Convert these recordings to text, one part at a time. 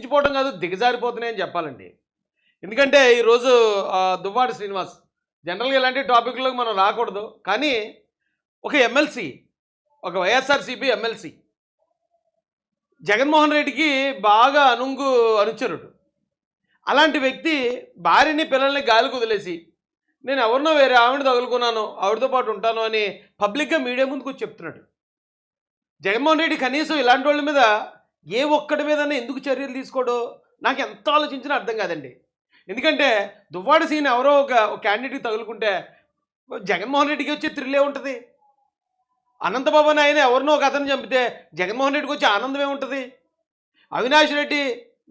మించిపోవడం కాదు దిగజారిపోతున్నాయని చెప్పాలండి. ఎందుకంటే ఈరోజు దువ్వాడి శ్రీనివాస్ జనరల్గా ఇలాంటి టాపిక్లోకి మనం రాకూడదు. కానీ ఒక ఎమ్మెల్సీ ఒక వైఎస్ఆర్సీపీ ఎమ్మెల్సీ జగన్మోహన్ రెడ్డికి బాగా అనుంగు అనుచరుడు. అలాంటి వ్యక్తి భార్యని పిల్లల్ని గాలికి వదిలేసి నేను ఎవరినో వేరే ఆవిడ తగులుకున్నాను ఆవిడతో పాటు ఉంటాను అని పబ్లిక్గా మీడియా ముందుకు వచ్చి చెప్తున్నాడు. జగన్మోహన్ రెడ్డి కనీసం ఇలాంటి వాళ్ళ మీద ఏ ఒక్కడి మీదన్నా ఎందుకు చర్యలు తీసుకోడు? నాకు ఎంత ఆలోచించినా అర్థం కాదండి. ఎందుకంటే దువ్వాడ సీన్ ఎవరో ఒక క్యాండిడేట్కి తగులుకుంటే జగన్మోహన్ రెడ్డికి వచ్చే థ్రిల్లే ఉంటుంది. అనంతబాబు అని ఆయన ఎవరినో ఒక అతను చంపితే జగన్మోహన్ రెడ్డికి వచ్చే ఆనందమే ఉంటుంది? అవినాష్ రెడ్డి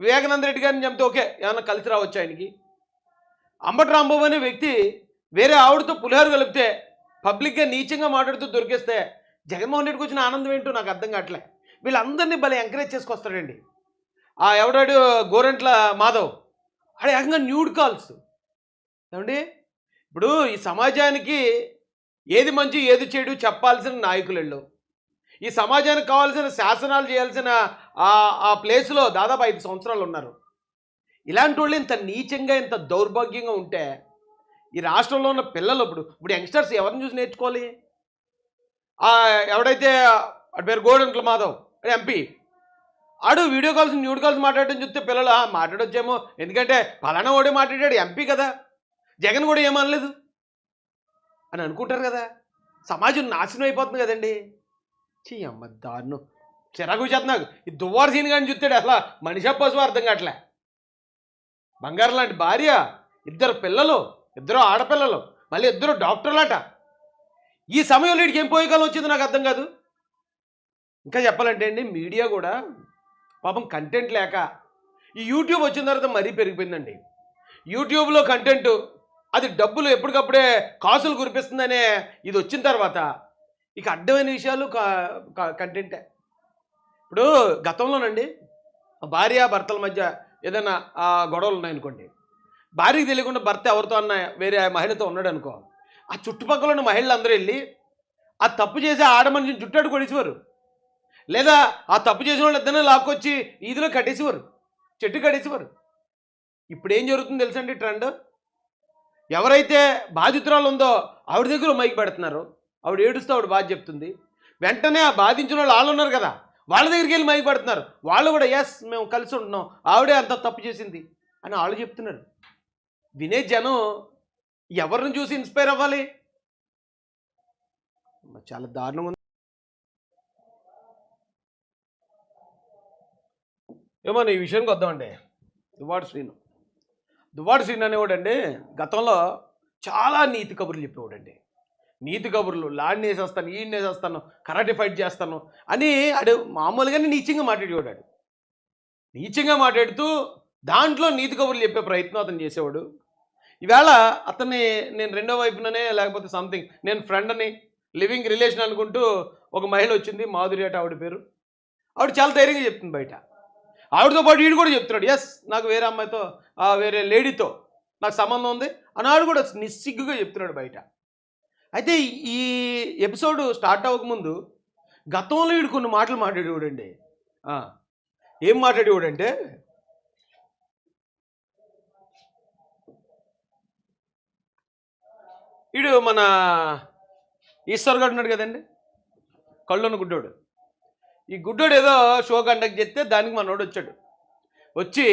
వివేకానంద రెడ్డి గారిని చంపితే ఓకే ఏమన్నా కలిసి రావచ్చు ఆయనకి. అంబటి రాంబాబు అనే వ్యక్తి వేరే ఆవిడతో పులిహోర కలిపితే పబ్లిక్గా నీచంగా మాట్లాడుతూ దొరికేస్తే జగన్మోహన్ రెడ్డికి వచ్చిన ఆనందం ఏంటో నాకు అర్థం కావట్లే. వీళ్ళందరినీ భలే ఎంకరేజ్ చేసుకొస్తాడండి. ఆ ఎవడాడు? గోరంట్ల మాధవ్. ఆడ ఏకంగా న్యూడ్ కాల్స్ ఏమండి? ఇప్పుడు ఈ సమాజానికి ఏది మంచి ఏది చెడు చెప్పాల్సిన నాయకులు ఈ సమాజానికి కావాల్సిన శాసనాలు చేయాల్సిన ఆ ఆ ప్లేస్లో దాదాపు ఐదు సంవత్సరాలు ఉన్నారు. ఇలాంటి వాళ్ళు ఇంత నీచంగా ఇంత దౌర్భాగ్యంగా ఉంటే ఈ రాష్ట్రంలో ఉన్న పిల్లలు ఇప్పుడు ఇప్పుడు యంగ్స్టర్స్ ఎవరిని చూసి నేర్చుకోవాలి? ఎవడైతే వాడి పేరు గోడంట్ల మాధవ్. ఎంపీ ఆడు వీడియో కాల్స్ న్యూడ్ కాల్స్ మాట్లాడటం చూస్తే పిల్లలు "ఆ, మాట్లాడొచ్చేమో. ఎందుకంటే పలానా ఓడే మాట్లాడాడు ఎంపీ కదా. జగన్ కూడా ఏమనలేదు అని అనుకుంటారు కదా. సమాజం నాశనం అయిపోతుంది కదండి. చీ అమ్మ దారుణం. చిరాకు చేస్తున్నాకు ఈ దువ్వారు సీన్ కానీ చూస్తాడు అసలు మనిషి పశువు అర్థం కావట్లే. బంగారం లాంటి భార్య ఇద్దరు పిల్లలు ఇద్దరు ఆడపిల్లలు మళ్ళీ ఇద్దరు డాక్టర్లట. ఈ సమయంలో వీడికి ఏం పోయేకాలం వచ్చింది నాకు అర్థం కాదు. ఇంకా చెప్పాలంటే అండి మీడియా కూడా పాపం కంటెంట్ లేక ఈ యూట్యూబ్ వచ్చిన తర్వాత మరీ పెరిగిపోయిందండి. యూట్యూబ్లో కంటెంట్ అది డబ్బులు ఎప్పటికప్పుడే కాసులు కురిపిస్తుందనే ఇది వచ్చిన తర్వాత ఇక అడ్డమైన విషయాలు కంటెంటే ఇప్పుడు గతంలోనండి భార్య భర్తల మధ్య ఏదైనా గొడవలు ఉన్నాయనుకోండి భార్యకి తెలియకుండా భర్త ఎవరితో అన్న వేరే మహిళతో ఉన్నాడు అనుకో ఆ చుట్టుపక్కల ఉన్న మహిళలు అందరూ వెళ్ళి ఆ తప్పు చేసి ఆడమనిషిని చుట్టాడు కొడిసేవారు లేదా ఆ తప్పు చేసిన వాళ్ళు ఇద్దరిని లాక్కొచ్చి ఈదిలో కట్టేసేవారు చెట్టు కట్టేసేవారు. ఇప్పుడు ఏం జరుగుతుందో తెలుసండి ట్రెండ్? ఎవరైతే బాధితురాలు ఉందో ఆవిడ దగ్గర మైక్ పెడుతున్నారు. ఆవిడ ఏడుస్తూ ఆవిడ బాధ చెప్తుంది. వెంటనే ఆ బాధించిన వాళ్ళు వాళ్ళు ఉన్నారు కదా వాళ్ళ దగ్గరికి వెళ్ళి మైక్ పెడుతున్నారు. వాళ్ళు కూడా ఎస్ మేము కలిసి ఉంటున్నాం. ఆవిడే అంత తప్పు చేసింది అని వాళ్ళు చెప్తున్నారు. వినే జనం ఎవరిని చూసి ఇన్స్పైర్ అవ్వాలి? చాలా దారుణంగా ఏమన్నా ఏమో ఈ విషయానికి వద్దామండి. దువ్వాడు శ్రీను దువ్వాడు శ్రీను అనేవాడండి గతంలో చాలా నీతి కబుర్లు చెప్పేవాడండి. నీతి కబుర్లు లాడ్ని వేసేస్తాను ఈయన్ని వేసేస్తాను కరాటే ఫైట్ చేస్తాను అని అడు మామూలుగానే నీచంగా మాట్లాడేవాడు నీచంగా మాట్లాడుతూ దాంట్లో నీతి కబుర్లు చెప్పే ప్రయత్నం అతను చేసేవాడు. ఈవేళ అతన్ని నేను రెండో వైపుననే లేకపోతే సంథింగ్ నేను ఫ్రెండ్ అని లివింగ్ రిలేషన్ అనుకుంటూ ఒక మహిళ వచ్చింది మాధురి అట ఆవిడ పేరు. ఆవిడ చాలా ధైర్యంగా చెప్తుంది బయట. ఆవిడతో పాటు వీడు కూడా చెప్తున్నాడు ఎస్ నాకు వేరే అమ్మాయితో వేరే లేడీతో నాకు సంబంధం ఉంది అన్నాడు కూడా నిస్సిగ్గుగా చెప్తున్నాడు బయట. అయితే ఈ ఎపిసోడ్ స్టార్ట్ అవ్వకముందు గతంలో వీడు కొన్ని మాటలు మాట్లాడేవాడండి. ఏం మాట్లాడేవాడంటే వీడు మన ఈశ్వర్ గారు ఉన్నాడు కదండి కళ్ళున్న గుడ్డోడు ఈ గుడ్డోడు ఏదో షో కండక్ట్ చేస్తే దానికి మనోడు వచ్చాడు. వచ్చి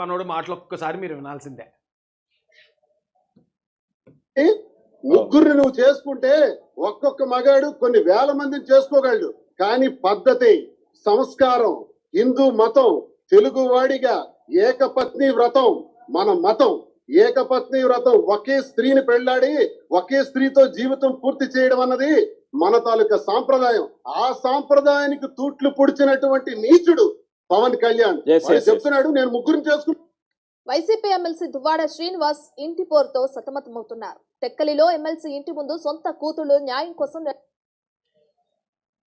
మనోడు మాటలు ఒక్కసారి మీరు వినాల్సిందే. ముగ్గురు నువ్వు చేసుకుంటే ఒక్కొక్క మగాడు కొన్ని వేల మందిని చేసుకోగలడు. కానీ పద్ధతి సంస్కారం హిందూ మతం తెలుగు వాడిగా ఏకపత్ని వ్రతం మన మతం. ఏకపత్ని వ్రతం ఒకే స్త్రీని పెళ్ళాడి ఒకే స్త్రీతో జీవితం పూర్తి చేయడం అన్నది మన తాలూకా సాంప్రదాయం. ఆ సాంప్రదాయానికి తూట్లు పొడిచినటువంటి నీచుడు పవన్ కళ్యాణ్. చెప్తున్నాడు నేను ముగ్గురిని చేసుకుంటా వైసీపీ ఎమ్మెల్సీ దువ్వాడ శ్రీనివాస్ ఇంటి పోరుతో సతమతమవుతున్నారు. టెక్కలిలో ఎమ్మెల్సీ ఇంటి ముందు సొంత కూతుళ్ళు న్యాయం కోసం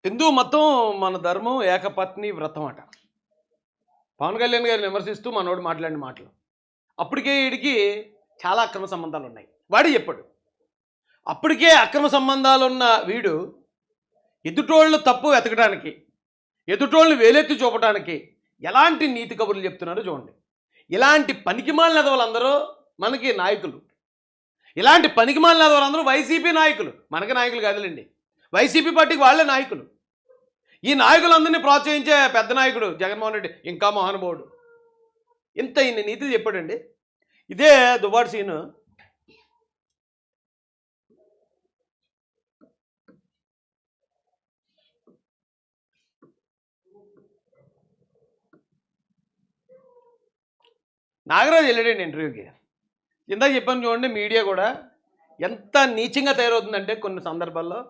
హిందూ మతం మన ధర్మం ఏకపత్ని వ్రతం అట. పవన్ కళ్యాణ్ గారిని విమర్శిస్తూ మనోడు మాట్లాడిన మాటలు. అప్పటికే వీడికి చాలా అక్రమ సంబంధాలు ఉన్నాయి వాడే చెప్పాడు అప్పటికే అక్రమ సంబంధాలున్న వీడు ఎదుటోళ్ళు తప్పు వెతకడానికి ఎదుటోళ్ళు వేలెత్తి చూపడానికి ఎలాంటి నీతి కబుర్లు చెప్తున్నారో చూడండి. ఇలాంటి పనికిమాలిన వాళ్ళందరూ మనకి నాయకులు. ఇలాంటి పనికిమాలిన వాళ్ళందరూ వైసీపీ నాయకులు. మనకి నాయకులు కాదులేండి. వైసీపీ పార్టీకి వాళ్ళే నాయకులు. ఈ నాయకులందరినీ ప్రోత్సహించే పెద్ద నాయకుడు జగన్మోహన్ రెడ్డి ఇంకా మహానుభావుడు. ఇంత ఇన్ని నీతులు చెప్పాడండి. ఇదే దుబాటు సీను నాగరాజు వెళ్ళాడండి ఇంటర్వ్యూకి. ఇందాక చెప్పాను చూడండి మీడియా కూడా ఎంత నీచంగా తయారవుతుందంటే కొన్ని సందర్భాల్లో.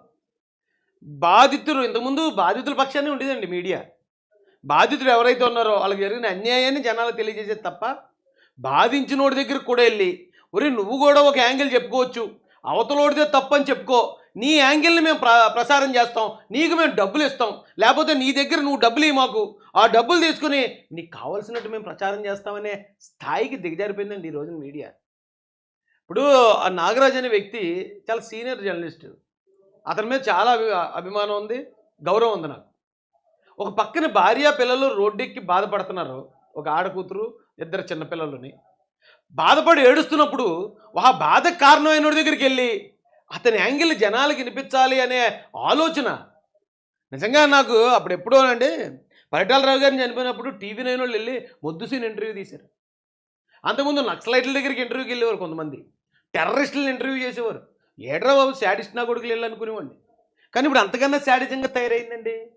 బాధితులు ఇంతకుముందు బాధితుల పక్షాన్ని ఉండేదండి మీడియా. బాధితులు ఎవరైతే ఉన్నారో వాళ్ళకి జరిగిన అన్యాయాన్ని జనాలకు తెలియజేసేది తప్ప బాధించినోడి దగ్గరికి కూడా వెళ్ళి ఒరే నువ్వు కూడా ఒక యాంగిల్ చెప్పుకోవచ్చు. అవతలోడిదే తప్పని చెప్పుకో. నీ యాంగిల్ని మేము ప్ర ప్రసారం చేస్తాం. నీకు మేము డబ్బులు ఇస్తాం. లేకపోతే నీ దగ్గర నువ్వు డబ్బులు ఇవ్వు మాకు. ఆ డబ్బులు తీసుకుని నీకు కావాల్సినట్టు మేము ప్రచారం చేస్తామనే స్థాయికి దిగజారిపోయిందండి ఈ రోజున మీడియా. ఇప్పుడు ఆ నాగరాజ్ అనే వ్యక్తి చాలా సీనియర్ జర్నలిస్ట్. అతని మీద చాలా అభిమానం ఉంది గౌరవం ఉంది నాకు. ఒక పక్కన భార్య పిల్లలు రోడ్డెక్కి బాధపడుతున్నారు. ఒక ఆడకూతురు ఇద్దరు చిన్నపిల్లలని బాధపడి ఏడుస్తున్నప్పుడు ఆ బాధ కారణమైన దగ్గరికి వెళ్ళి అతని యాంగిల్ జనాలకు వినిపించాలి అనే ఆలోచన. నిజంగా నాకు అప్పుడు ఎప్పుడోనండి పరిటాలరావు గారిని చనిపోయినప్పుడు టీవీ నైన్ వాళ్ళు వెళ్ళి మొద్దుసీని ఇంటర్వ్యూ తీశారు. అంతకుముందు నక్సలైట్ల దగ్గరికి ఇంటర్వ్యూకి వెళ్ళేవారు కొంతమంది. టెర్రరిస్టులను ఇంటర్వ్యూ చేసేవారు. ఏడ్రా బాబు శాడిస్ట్ నా కొడుకులు వెళ్ళాలనుకునేవాడిని కానీ ఇప్పుడు అంతకన్నా శాడిజంగా తయారైందండి.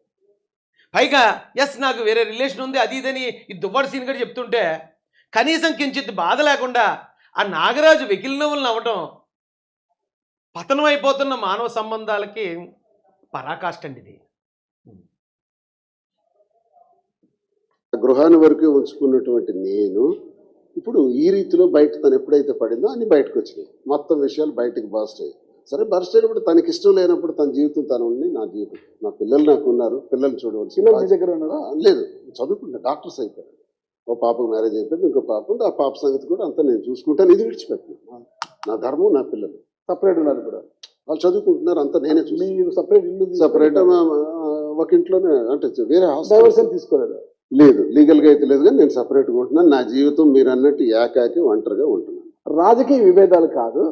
పైగా ఎస్ నాకు వేరే రిలేషన్ ఉంది అది ఇదని ఈ దువ్వాడు సీన్ గారు చెప్తుంటే కనీసం కించిత్ బాధ లేకుండా ఆ నాగరాజు వెకిలి నవ్వులు నవ్వటం పతనం అయిపోతున్న మానవ సంబంధాలకి పరాకాష్ట అండి ఇది. గృహాన్ని వరకే ఉంచుకున్నటువంటి నేను ఇప్పుడు ఈ రీతిలో బయట తను ఎప్పుడైతే పడిందో అన్ని బయటకు వచ్చినాయి. మొత్తం విషయాలు బయటకు బాస్ట్ అయ్యాయి. సరే బర్స్ట్ అయినప్పుడు తనకి ఇష్టం లేనప్పుడు తన జీవితం తను ఉంది నా జీవితం నా పిల్లలు నాకు ఉన్నారు పిల్లలు చూడవలసి పిల్లలు మీ దగ్గర ఉన్నారా ఆ, లేదు చదువుకుంటా డాక్టర్స్ అయిపోయారు. ఓ పాపకు మ్యారేజ్ అయిపోయింది ఇంకో పాప ఉంది. ఆ పాప సంగతి కూడా అంతా నేను చూసుకుంటాను ఇది విడిచిపెట్టిన. నా ధర్మం నా పిల్లలు. సపరేట్ ఉన్నారు ఇప్పుడు. వాళ్ళు చదువుకుంటున్నారు అంతా నేనే చూసి. మీరు సపరేట్ ఇల్లు సపరేట్ ఒక ఇంట్లోనే అంటే వేరే డైవర్షన్ తీసుకోలేదు? లేదు లీగల్గా అయితే లేదు కానీ నేను సపరేట్గా ఉంటున్నాను. నా జీవితం మీరు అన్నట్టు ఏకాకి ఒంటరిగా ఉంటున్నాను. రాజకీయ విభేదాలు కాదు.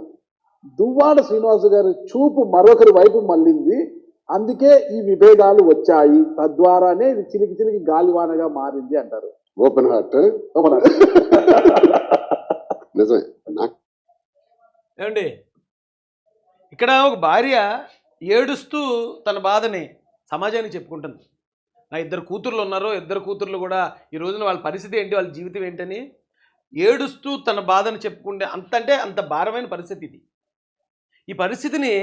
దువ్వాడ శ్రీనివాసు గారి చూపు మరొకరి వైపు మళ్ళింది. అందుకే ఈ విభేదాలు వచ్చాయి. తద్వారానే ఇది చిలికి చిలికి గాలివానగా మారింది అంటారు. ఓపెన్ హార్ట్ ఓపెన్ నిజమే. నాకు ఏమండి? ఇక్కడ ఒక భార్య ఏడుస్తూ తన బాధని సమాజానికి చెప్పుకుంటుంది. నా ఇద్దరు కూతుర్లు ఉన్నారు ఇద్దరు కూతుర్లు కూడా ఈ రోజున వాళ్ళ పరిస్థితి ఏంటి వాళ్ళ జీవితం ఏంటని ఏడుస్తూ తన బాధను చెప్పుకుంటే అంత అంటే అంత భారమైన పరిస్థితి ఇది. ఈ పరిస్థితిని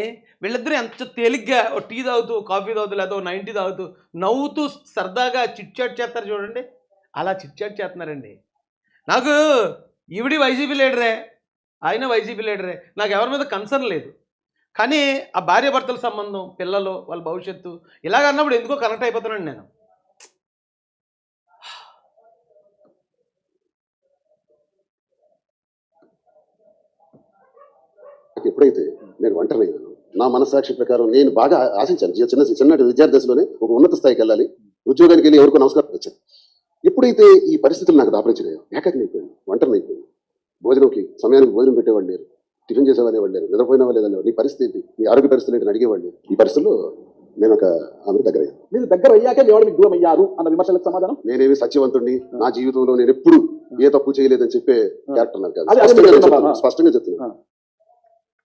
వీళ్ళిద్దరూ ఎంత తేలిగ్గా ఓ టీ తాగుతూ కాఫీ తాగుతూ లేదా నైంటీ తాగుతూ నవ్వుతూ సరదాగా చిట్చాట్ చేస్తారు చూడండి. అలా చిట్చాట్ చేస్తున్నారండి. నాకు ఈవిడి వైసీపీ లీడరే ఆయన వైసీపీ లీడరే నాకు ఎవరి మీద కన్సర్న్ లేదు. కానీ ఆ భార్యాభర్తల సంబంధం పిల్లలు వాళ్ళ భవిష్యత్తు ఇలాగ అన్నప్పుడు ఎందుకో కనెక్ట్ అయిపోతున్నాను నేను. ఎప్పుడైతే నేను ఒంటరినయ్యాను నా మనస్సాక్షి ప్రకారం నేను బాగా ఆశించాను. చిన్న చిన్న చిన్నటి విద్యార్థి దశలోనే ఒక ఉన్నత స్థాయికి వెళ్ళాలి. ఉద్యోగానికి వెళ్ళి ఎవరికో నమస్కారం వచ్చాను ఎప్పుడైతే ఈ పరిస్థితులు నాకు దాపరించినాయో ఏకాకి అయిపోయాను ఒంటరిని అయిపోయాను. భోజనంకి సమయానికి భోజనం పెట్టేవాళ్ళు లేరు టిఫిన్ చేసేవాళ్ళు లేరు నిద్రపోయిన లేదని నీ పరిస్థితి ఏంటి నీ ఆరోగ్య పరిస్థితి ఏంటి అని అడిగేవాళ్ళు లేరు. ఈ పరిస్థితుల్లో నేను ఒక ఆమె దగ్గర అయ్యాను మీరు దగ్గర అయ్యాకే దేవుడు మీకు దూరం అయ్యారు అన్న విమర్శలకు సమాధానం? నేనేమి సత్యవంతుడిని నా జీవితంలో నేను ఎప్పుడు ఏ తప్పు చేయలేదని చెప్పే క్యారెక్టర్ నాకు కాదు. స్పష్టంగా చెప్తున్నా. చెప్తున్నాను. స్పష్టంగా చెప్తున్నాను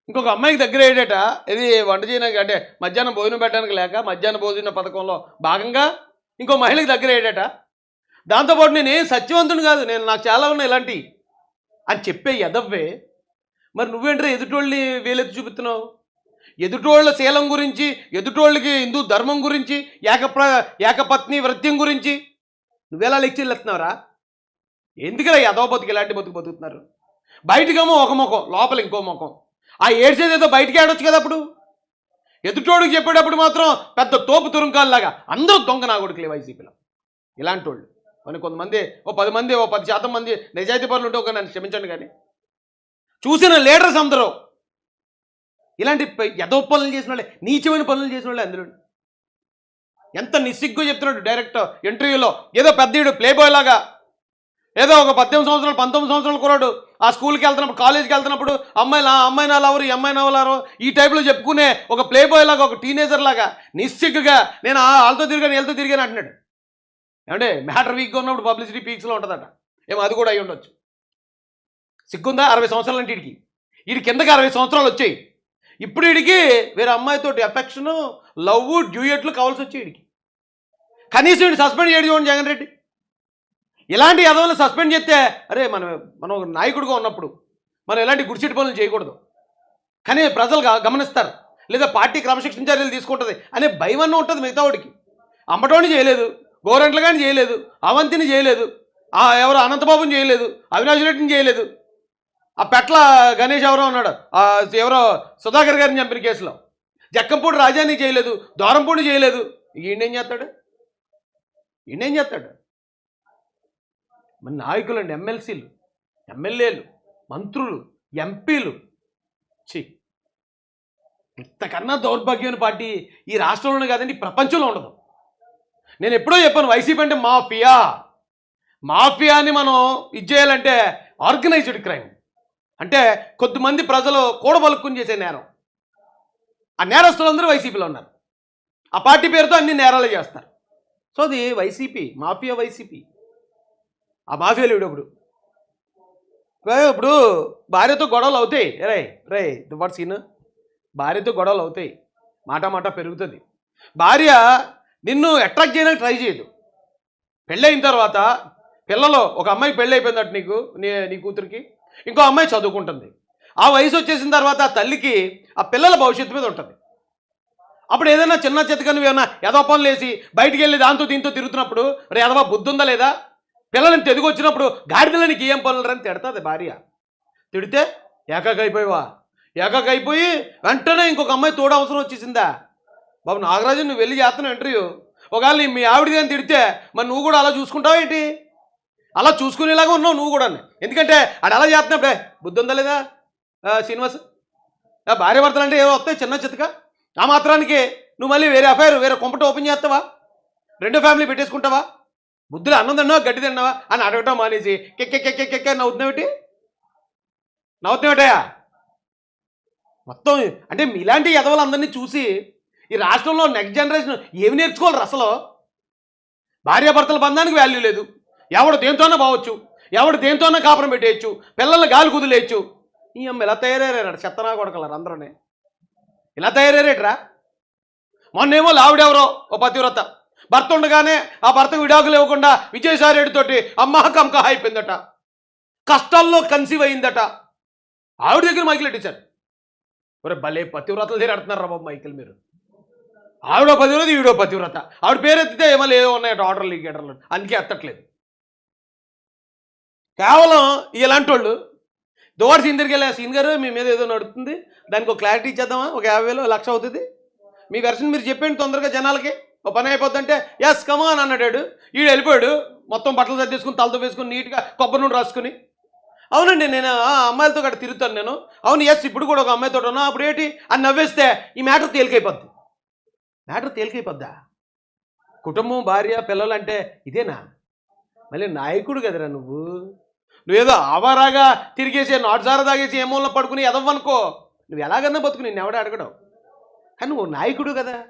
ఇంకొక అమ్మాయికి దగ్గర అయ్యేటట ఇది వంట చేయడానికి అంటే మధ్యాహ్నం భోజనం పెట్టడానికి లేక మధ్యాహ్న భోజన పథకంలో భాగంగా ఇంకో మహిళకి దగ్గర అయ్యేటట దాంతోపాటు నేను సత్యవంతుని కాదు నేను నాకు చాలా ఉన్నాయి ఇలాంటివి అని చెప్పే ఎదవ్వే మరి నువ్వేంట్రా ఎదుటోళ్ళని వేలెత్తి చూపుతున్నావు ఎదుటోళ్ళ శీలం గురించి ఎదుటోళ్ళకి హిందూ ధర్మం గురించి ఏకప్ర ఏకపత్ని వృత్యం గురించి నువ్వెలా లెక్చర్లు ఎత్తున్నావురా? ఎందుకురా యదవ బతుకు ఇలాంటి బతుకు బతుకుతున్నారు? బయటకేమో ఒక ముఖం లోపల ఇంకో ముఖం. ఆ ఏడ్చేదేదో బయటికి ఆడొచ్చు కదా అప్పుడు? ఎదుటోడికి చెప్పేటప్పుడు మాత్రం పెద్ద తోపు తురుంకాల్లాగా అందరూ దొంగ నా కొడుకులే వైసీపీలో. ఇలాంటి వాళ్ళు అని కొంతమంది ఓ పది మంది ఓ పది శాతం మంది నిజాయితీ పనులు ఉంటే ఒక నన్ను క్షమించండి కానీ. చూసిన లీడర్స్ అందరూ ఇలాంటి ఎదో పనులు చేసిన వాళ్ళే నీచమైన పనులు చేసిన వాళ్ళే అందులో ఎంత నిస్సిగ్గు చెప్తున్నాడు డైరెక్ట్ ఇంటర్వ్యూలో. ఏదో పెద్దీడు ప్లే లాగా. ఏదో ఒక పద్దెనిమిది సంవత్సరాలు పంతొమ్మిది సంవత్సరాలు కురాడు ఆ స్కూల్కి వెళ్తున్నప్పుడు కాలేజీకి వెళ్తున్నప్పుడు అమ్మాయి అమ్మాయి నా ఈ అమ్మాయి నా ఈ టైప్లో చెప్పుకునే ఒక ప్లేబాయ్ లాగా ఒక టీనేజర్ లాగా నిస్సిగ్గుగా నేను ఆ వాళ్ళతో తిరిగాను వీళ్ళతో తిరిగాను అంటున్నాడు. ఏమంటే మ్యాటర్ వీక్గా ఉన్నప్పుడు పబ్లిసిటీ పీక్స్లో ఉంటుందట. ఏమో అది కూడా అయి ఉండొచ్చు సిగ్గుందా? అరవై సంవత్సరాలు అంటే వీడికి వీడి కిందకి అరవై సంవత్సరాలు వచ్చాయి. ఇప్పుడు వీడికి వేరే అమ్మాయితోటి ఎఫెక్షన్ లవ్ డ్యూయట్లు కావాల్సి వచ్చాయి వీడికి కనీసం వీడు సస్పెండ్ చేయడం చూడండి జగన్ రెడ్డి. ఇలాంటి యదవులను సస్పెండ్ చేస్తే అరే మనం మనం ఒక నాయకుడిగా ఉన్నప్పుడు మనం ఎలాంటి గుడిసిటి పనులు చేయకూడదు. కానీ ప్రజలు గమనిస్తారు. లేదా పార్టీ క్రమశిక్షణ చర్యలు తీసుకుంటుంది అనే భయం అన్న ఉంటుంది మిగతా వాడికి. అమ్మటోని చేయలేదు. గోరంట్ల కానీ చేయలేదు అవంతిని చేయలేదు ఆ ఎవరు అనంతబాబుని చేయలేదు అవినాష్ రెడ్డిని చేయలేదు. ఆ పెట్ల గణేష్ ఎవరో ఉన్నాడు ఎవరో సుధాకర్ గారిని చంపిన కేసులో. జక్కంపూడి రాజాని చేయలేదు దూరంపూడి చేయలేదు. ఈయనేం చేస్తాడు? ఈయనేం చేస్తాడు? మన నాయకులు అండి ఎమ్మెల్సీలు ఎమ్మెల్యేలు మంత్రులు ఎంపీలు. చి ఇంతకన్నా దౌర్భాగ్యమైన పార్టీ ఈ రాష్ట్రంలోనే కాదండి ప్రపంచంలో ఉండదు. నేను ఎప్పుడో చెప్పాను వైసీపీ అంటే మాఫియా. మాఫియాని మనం ఇది చేయాలంటే ఆర్గనైజ్డ్ క్రైమ్. అంటే కొద్దిమంది ప్రజలు కూడబలుక్కుని చేసే నేరం. ఆ నేరస్తులందరూ వైసీపీలో ఉన్నారు. ఆ పార్టీ పేరుతో అన్ని నేరాలు చేస్తారు. సో అది వైసీపీ మాఫియా వైసీపీ. ఆ మాఫియాలు ఇప్పుడు ఇప్పుడు భార్యతో గొడవలు అవుతాయి. రే రే దువ్వాడు సీన్. భార్యతో గొడవలు అవుతాయి. మాట మాట పెరుగుతుంది. భార్య నిన్ను అట్రాక్ట్ చేయడానికి ట్రై చేయదు పెళ్ళైన తర్వాత పిల్లలు ఒక అమ్మాయి పెళ్ళి అయిపోయిందట నీకు నీ నీ కూతురికి ఇంకో అమ్మాయి చదువుకుంటుంది. ఆ వయసు వచ్చేసిన తర్వాత ఆ తల్లికి ఆ పిల్లల భవిష్యత్తు మీద ఉంటుంది. అప్పుడు ఏదైనా చిన్న చితక నువ్వు ఏమైనా ఎదవ పనులు వేసి బయటికి వెళ్ళి దాంతో దీంతో తిరుగుతున్నప్పుడు రే ఎదవ బుద్ధి ఉందా లేదా? పిల్లల్ని తెదిగి వచ్చినప్పుడు గాడిదలో నీకు ఏం పనులు రని తిడతాది భార్య. తిడితే ఏకాక ఏకాకైపోయి అయిపోయి వెంటనే ఇంకొక అమ్మాయి తోడు అవసరం వచ్చేసిందా? బాబు నాగరాజు నువ్వు వెళ్ళి చేస్తున్నావు ఇంటర్వ్యూ ఒకవేళ మీ ఆవిడది అని తిడితే మరి నువ్వు కూడా అలా చూసుకుంటావు ఏంటి? అలా చూసుకునేలాగా ఉన్నావు నువ్వు కూడా ఎందుకంటే ఆడు అలా చేస్తున్నప్పుడే బుద్ధి ఉందా లేదా? శ్రీనివాస్? భార్య భర్తలు అంటే ఏమో వస్తాయి చిన్న చితక. ఆ మాత్రానికి నువ్వు మళ్ళీ వేరే అఫైర్ వేరే కొంపట ఓపెన్ చేస్తావా? రెండో ఫ్యామిలీ పెట్టేసుకుంటావా? బుద్ధులు అన్నం తిన్నావా గడ్డి తిన్నావా? అని అడగటం మానేసి కెక్కె కెక్కె కెక్కె నవ్వుతున్నావేటి నవ్వుతున్నావేటయా మొత్తం అంటే ఇలాంటి ఎదవలందరినీ చూసి ఈ రాష్ట్రంలో నెక్స్ట్ జనరేషన్ ఏమి నేర్చుకోవాలి అసలు? భార్యాభర్తల బంధానికి వాల్యూ లేదు. ఎవడు దేంతోనే పోవచ్చు ఎవడు దేంతోనే కాపురం పెట్టేయచ్చు. పిల్లల్ని గాలి కుదిలేయచ్చు. ఈ అమ్మ ఇలా తయారయ్యారు చెత్తనా కొడకలరు అందరూనే. ఇలా తయారయ్యారేట్రా? మొన్నేమో లావిడెవరో ఓ పతివ్రత. భర్త ఉండగానే ఆ భర్తకు విడాకులు ఇవ్వకుండా విజయసాయి రెడ్డితోటి అమ్మ కమక అయిపోయిందట. కష్టాల్లో కన్సీవ్ అయిందట. ఆవిడ దగ్గర మైకిల్ ఎట్టించారు? ఒరే భలే పతివ్రతలు తీరాడుతున్నారు బాబు మైకిల్ మీరు? ఆవిడ పతివ్రత ఈవిడో పతివ్రత. ఆవిడ పేరు ఎత్తితే ఏమో ఏదో ఉన్నాయట ఆర్డర్లు గీటర్లు అందుకే ఎత్తట్లేదు. కేవలం ఇలాంటి వాళ్ళు దువాడు సీన్ దగ్గరికి వెళ్ళా సీన్ గారు మీ మీద ఏదో నడుతుంది దానికి ఒక క్లారిటీ ఇచ్చేద్దామా? ఒక యాభై వేలు లక్ష అవుతుంది. మీ వెర్షన్ మీరు చెప్పండి తొందరగా జనాలకి. ఓ పని అయిపోద్దంటే ఎస్ కమాన్ అన్నాడాడు. ఈడు వెళ్ళిపోయాడు. మొత్తం బట్టలు సర్దేసుకుని తలతో వేసుకుని నీట్గా కొబ్బరి నూనె రాసుకుని. అవునండి నేను ఆ అమ్మాయిలతో గట్ట తిరుగుతాను నేను. అవును ఎస్ ఇప్పుడు కూడా ఒక అమ్మాయితో ఉన్నా. అప్పుడు ఏంటి? అని నవ్వేస్తే ఈ మ్యాటర్ తేలికైపోద్ది. మ్యాటర్ తేలికైపోద్దా? కుటుంబం భార్య పిల్లలు అంటే ఇదేనా? మళ్ళీ నాయకుడు కదరా నువ్వు. నువ్వేదో ఆవారాగా తిరిగేసి నాటుసార తాగేసి ఏమూలన పడుకుని ఎదవ్వనుకో నువ్వు ఎలాగన్నా బతుకు నేను ఎవడ అడగడం. కానీ నువ్వు నాయకుడు కదా.